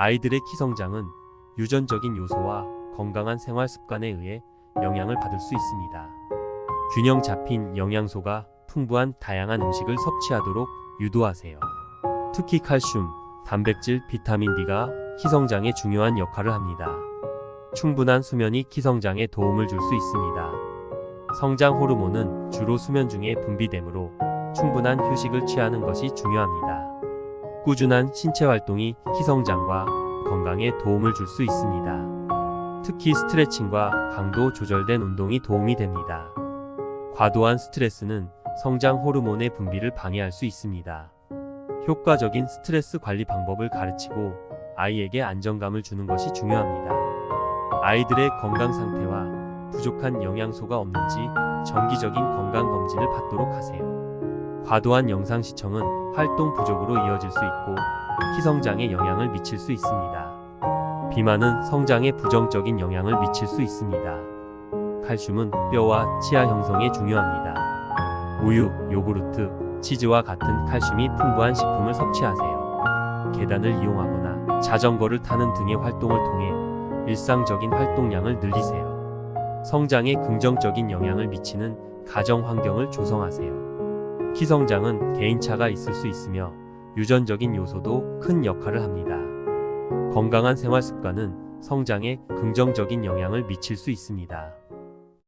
아이들의 키 성장은 유전적인 요소와 건강한 생활 습관에 의해 영향을 받을 수 있습니다. 균형 잡힌 영양소가 풍부한 다양한 음식을 섭취하도록 유도하세요. 특히 칼슘, 단백질, 비타민 D가 키 성장에 중요한 역할을 합니다. 충분한 수면이 키 성장에 도움을 줄 수 있습니다. 성장 호르몬은 주로 수면 중에 분비되므로 충분한 휴식을 취하는 것이 중요합니다. 꾸준한 신체 활동이 키 성장과 건강에 도움을 줄 수 있습니다. 특히 스트레칭과 강도 조절된 운동이 도움이 됩니다. 과도한 스트레스는 성장 호르몬의 분비를 방해할 수 있습니다. 효과적인 스트레스 관리 방법을 가르치고 아이에게 안정감을 주는 것이 중요합니다. 아이들의 건강 상태와 부족한 영양소가 없는지 정기적인 건강 검진을 받도록 하세요. 과도한 영상 시청은 활동 부족으로 이어질 수 있고 키 성장에 영향을 미칠 수 있습니다. 비만은 성장에 부정적인 영향을 미칠 수 있습니다. 칼슘은 뼈와 치아 형성에 중요합니다. 우유, 요구르트, 치즈와 같은 칼슘이 풍부한 식품을 섭취하세요. 계단을 이용하거나 자전거를 타는 등의 활동을 통해 일상적인 활동량을 늘리세요. 성장에 긍정적인 영향을 미치는 가정 환경을 조성하세요. 키 성장은 개인차가 있을 수 있으며 유전적인 요소도 큰 역할을 합니다. 건강한 생활 습관은 성장에 긍정적인 영향을 미칠 수 있습니다.